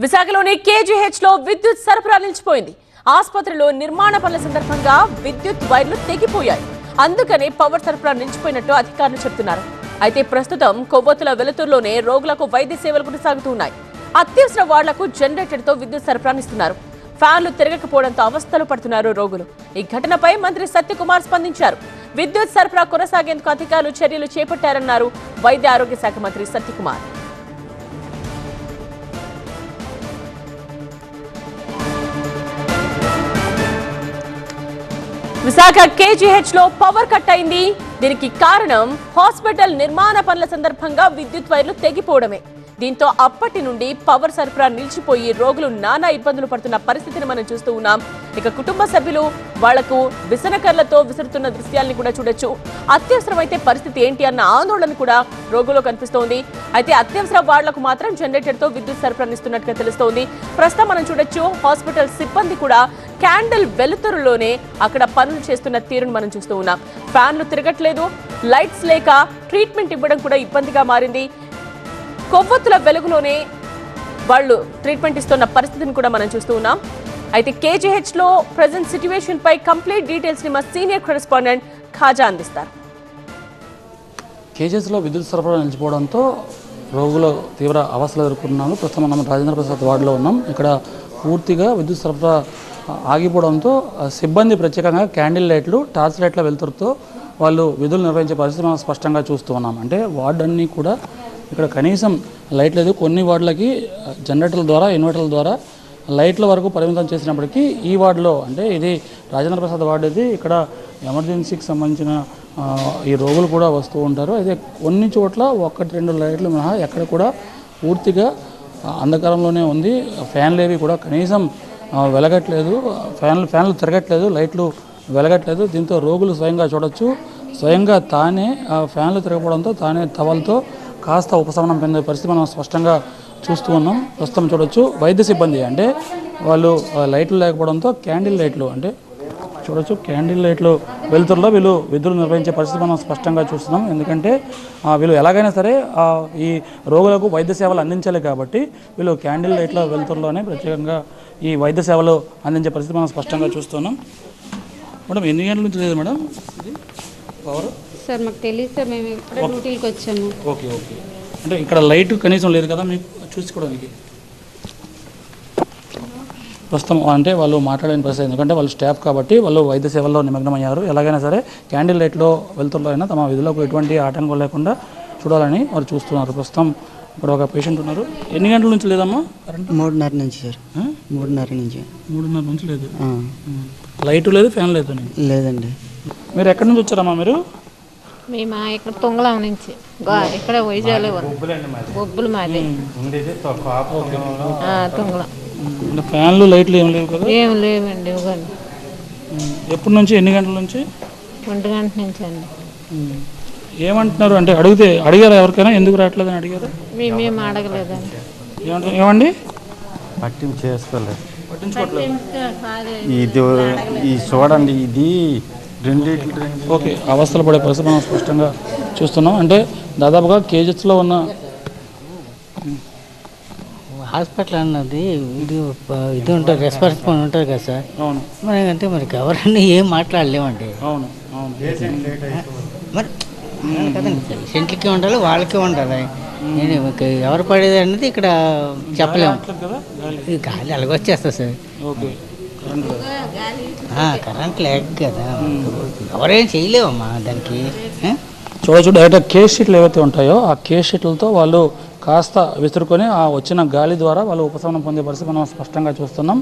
విశాఖలోని కేజీహెచ్లో విద్యుత్ సరఫరా నిలిచిపోయింది. ఆసుపత్రిలో నిర్మాణ పనుల సందర్భంగా విద్యుత్ వైర్లు తెగిపోయాయి. అందుకనే పవర్ సరఫరా నిలిచిపోయినట్టు అధికారులు చెబుతున్నారు అయితే ప్రస్తుతం కొవ్వొత్తుల వెలుతురులోనే రోగులకు వైద్య సేవలు కొనసాగుతున్నాయి అత్యవసర వార్డులకు జనరేటర్తో విద్యుత్ సరఫరానిస్తున్నారు ఫ్యాన్లు తిరగకపోవడంతో అవస్థలు పడుతున్నారు రోగులు. ఈ ఘటనపై మంత్రి సత్యకుమార్ స్పందించారు. విద్యుత్ సరఫరా కొనసాగేందుకు అధికారులు చర్యలు చేపట్టారన్నారు వైద్య ఆరోగ్య శాఖ మంత్రి సత్యకుమార్. విశాఖ కేజీహెచ్లో పవర్ కట్ అయింది. దీనికి కారణం హాస్పిటల్ నిర్మాణ పనుల సందర్భంగా విద్యుత్ వైర్లు తెగిపోవడమే. దీంతో అప్పటి నుండి పవర్ సరఫరా నిలిచిపోయి రోగులు నానా ఇబ్బందులు పడుతున్న పరిస్థితిని మనం చూస్తూ ఉన్నాం. ఇక కుటుంబ సభ్యులు వాళ్ళకు విసనకర్లతో విసురుతున్న దృశ్యాల్ని కూడా చూడొచ్చు. అత్యవసరమైతే పరిస్థితి ఏంటి అన్న ఆందోళన కూడా రోగులో కనిపిస్తోంది. అయితే అత్యవసర వాళ్ళకు మాత్రం జనరేటర్తో విద్యుత్ విద్యుత్ సరఫరానిస్తున్నట్టుగా తెలుస్తోంది. ప్రస్తుతం మనం చూడొచ్చు హాస్పిటల్ సిబ్బంది కూడా క్యాండిల్ వెలుతురులోనే అక్కడ పనులు చేస్తున్న తీరును మనం చూస్తూ ఉన్నాం. ఫ్యాన్లు తిరగట్లేదు లైట్స్ లేక ట్రీట్మెంట్ ఇవ్వడం కూడా ఇబ్బందిగా మారింది. కొవ్వొత్తుల వెలుగులోనే వాళ్ళు ట్రీట్మెంట్ ఇస్తున్న పరిస్థితిని కూడా మనం చూస్తూ ఉన్నాం. అయితే కేజీహెచ్లో ప్రజెంట్ సిచ్యువేషన్ పై కంప్లీట్ డీటెయిల్స్ని మా సీనియర్ కరెస్పాండెంట్ ఖాజా అందిస్తారు. కేజెస్లో విద్యుత్ సరఫరా నిలిచిపోవడంతో రోగులు తీవ్ర అవస్థలు ఎదుర్కొన్నాము ప్రస్తుతం మనం రాజేంద్ర ప్రసాద్ వార్డులో ఉన్నాం. ఇక్కడ పూర్తిగా విద్యుత్ సరఫరా ఆగిపోవడంతో సిబ్బంది ప్రత్యేకంగా క్యాండిల్ లైట్లు టార్చ్ లైట్ల వెలుతురుతో వాళ్ళు విధులు నిర్వహించే పరిస్థితి మనం స్పష్టంగా చూస్తూ ఉన్నాం. అంటే వార్డు అన్నీ కూడా ఇక్కడ కనీసం లైట్ లేదు. కొన్ని వార్డులకి జనరేటర్ల ద్వారా ఇన్వర్టర్ల ద్వారా లైట్ల వరకు పరిమితం చేసినప్పటికీ ఈ వార్డులో అంటే ఇది రాజేంద్ర ప్రసాద్ వార్డు ఇది ఇక్కడ ఎమర్జెన్సీకి సంబంధించిన ఈ రోగులు కూడా వస్తూ ఉంటారు. అయితే కొన్ని చోట్ల ఒకటి రెండు లైట్లు మినహా ఎక్కడ కూడా పూర్తిగా అంధకారంలోనే ఉంది. ఫ్యాన్లు ఏవి కూడా కనీసం వెలగట్లేదు. ఫ్యాన్లు ఫ్యాన్లు తిరగట్లేదు. లైట్లు వెలగట్లేదు. దీంతో రోగులు స్వయంగా చూడొచ్చు. స్వయంగా తానే ఆ ఫ్యాన్లు తిరగకపోవడంతో తానే తవలతో కాస్త ఉపశమనం పొందే పరిస్థితి మనం స్పష్టంగా చూస్తూ ఉన్నాం. ప్రస్తుతం చూడొచ్చు. వైద్య సిబ్బంది అంటే వాళ్ళు లైట్లు లేకపోవడంతో క్యాండిల్ లైట్లు అంటే చూడొచ్చు. క్యాండిల్ లైట్లు వెలుతురులో వీళ్ళు విధులు నిర్వహించే పరిస్థితి మనం స్పష్టంగా చూస్తున్నాం. ఎందుకంటే వీళ్ళు ఎలాగైనా సరే ఈ రోగులకు వైద్య సేవలు అందించాలి కాబట్టి వీళ్ళు క్యాండిల్ లైట్ల వెలుతురులోనే ప్రత్యేకంగా ఈ వైద్య సేవలు అందించే పరిస్థితి మనం స్పష్టంగా చూస్తున్నాం. మేడం ఎన్ని గంటల నుంచి లేదు మేడం? ఇది పవర్ సార్ మాకు తెలియదు సార్ మేము ఇప్పుడే డ్యూటీకి వచ్చాము. Okay okay. అంటే ఇక్కడ లైట్ కనీసం లేదు కదా మీకు చూసుకోవడానికి? ప్రస్తుతం అంటే వాళ్ళు మాట్లాడలేని పరిస్థితి ఎందుకంటే వాళ్ళు స్టాఫ్ కాబట్టి వాళ్ళు వైద్య సేవల్లో నిమగ్నమయ్యారు. ఎలాగైనా సరే క్యాండిల్ లైట్లో వెళ్తుల్లో అయినా తమ విధులకు ఎటువంటి ఆటంకం లేకుండా చూడాలని వారు చూస్తున్నారు. ప్రస్తుతం ఇక్కడ ఒక పేషెంట్ ఉన్నారు. ఎన్ని గంటల నుంచి లేదమ్మా? కరెంట్ మూడున్నర నుంచి సార్? మూడున్నర నుంచి. మూడున్నర నుంచి లేదు. లైట్ లేదు ఫ్యాన్ లేదు లేదండి. మీరు ఎక్కడి నుంచి వచ్చారమ్మా మీరు? మేము ఇక్కడ తొంగలం నుంచి. గా- ఇక్కడ వైజాగ్లో బొబ్బులు మాది. ఆ, తొంగలం. అంటే ఫ్యాన్లు లైట్లు ఏం లేవు కదా? ఏం లేవండి ఇవ్వండి ఎప్పటి నుంచి ఎన్ని గంటల నుంచి? ఒంటి గంట నుంచి అండి. ఏమంటున్నారు? అంటే అడిగితే అడిగారా ఎవరికైనా? ఎందుకు రావట్లేదని అడిగారా? మేమేం అడగలేదండి. ఏమంటారు ఏమండి? పట్టింపు చేసుకోలేదు. పట్టించుకోవట్లేదు. ఇది ఈ చూడండి ఇది ఓకే అవస్థలు పడే పరిస్థితి మనం స్పష్టంగా చూస్తున్నాం. అంటే దాదాపుగా కేజెస్లో ఉన్న హాస్పిటల్ అన్నది ఇది ఇది ఉంటుంది రెస్పాన్సిబుల్ ఉంటుంది కదా సార్. అవును. మనకంటే మరి ఎవరన్నా ఏం మాట్లాడలేమండి. అవును అవును. మరి కదండి పేషెంట్లకి ఉండాలి వాళ్ళకి ఉండాలి. నేను ఎవరు పడేది అనేది ఇక్కడ చెప్పలేము. కదా గాలి. ఇది గాలి అలాగొచ్చేస్తుంది సార్. ఓకే. కరెంట్ లేదు. ఆ, కరెంట్ లేక కదా. ఎవరేం చేయలేమమ్మా దానికి ఆ? చూడొచ్చు డైరెక్ట్ కేస్ షీట్లు ఏవైతే ఉంటాయో ఆ కేస్ షీట్లతో వాళ్ళు కాస్త విసురుకొని ఆ వచ్చిన గాలి ద్వారా వాళ్ళు ఉపశమనం పొందే పరిస్థితి మనం స్పష్టంగా చూస్తున్నాం.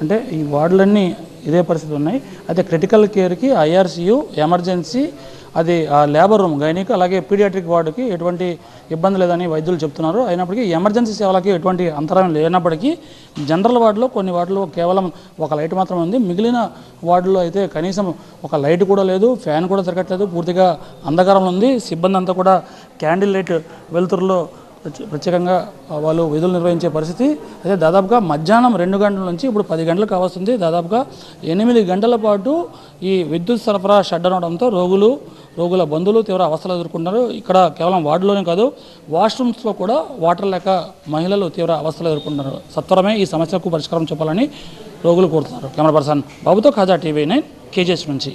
అంటే ఈ వార్డులన్నీ ఇదే పరిస్థితి ఉన్నాయి. అయితే క్రిటికల్ కేర్కి ఐఆర్సీయు ఎమర్జెన్సీ అది ఆ లేబర్ రూమ్ గైనిక్ అలాగే పీడియాట్రిక్ వార్డుకి ఎటువంటి ఇబ్బంది లేదని వైద్యులు చెప్తున్నారు. అయినప్పటికీ ఎమర్జెన్సీ సేవలకి ఎటువంటి అంతరాయం లేనప్పటికీ జనరల్ వార్డులో కొన్ని వార్డులో కేవలం ఒక లైట్ మాత్రమే ఉంది. మిగిలిన వార్డులో అయితే కనీసం ఒక లైట్ కూడా లేదు ఫ్యాన్ కూడా తిరగట్లేదు. పూర్తిగా అంధకారంలో ఉంది. సిబ్బంది అంతా కూడా క్యాండిల్ లైట్ వెలుతురులో ప్రత్యేకంగా వాళ్ళు విధులు నిర్వహించే పరిస్థితి. అయితే దాదాపుగా మధ్యాహ్నం రెండు గంటల నుంచి ఇప్పుడు పది గంటలకు కావస్తుంది. దాదాపుగా ఎనిమిది గంటల పాటు ఈ విద్యుత్ సరఫరా షడ్ అవడంతో రోగులు రోగుల బంధువులు తీవ్ర అవస్థలు ఎదుర్కొంటున్నారు. ఇక్కడ కేవలం వార్డులోనే కాదు వాష్రూమ్స్లో కూడా వాటర్ లేక మహిళలు తీవ్ర అవస్థలు ఎదుర్కొంటున్నారు. సత్వరమే ఈ సమస్యకు పరిష్కారం చెప్పాలని రోగులు కోరుతున్నారు. కెమెరా పర్సన్ బాబుతో ఖాజా టీవీ నైన్ కేజీఎస్ నుంచి.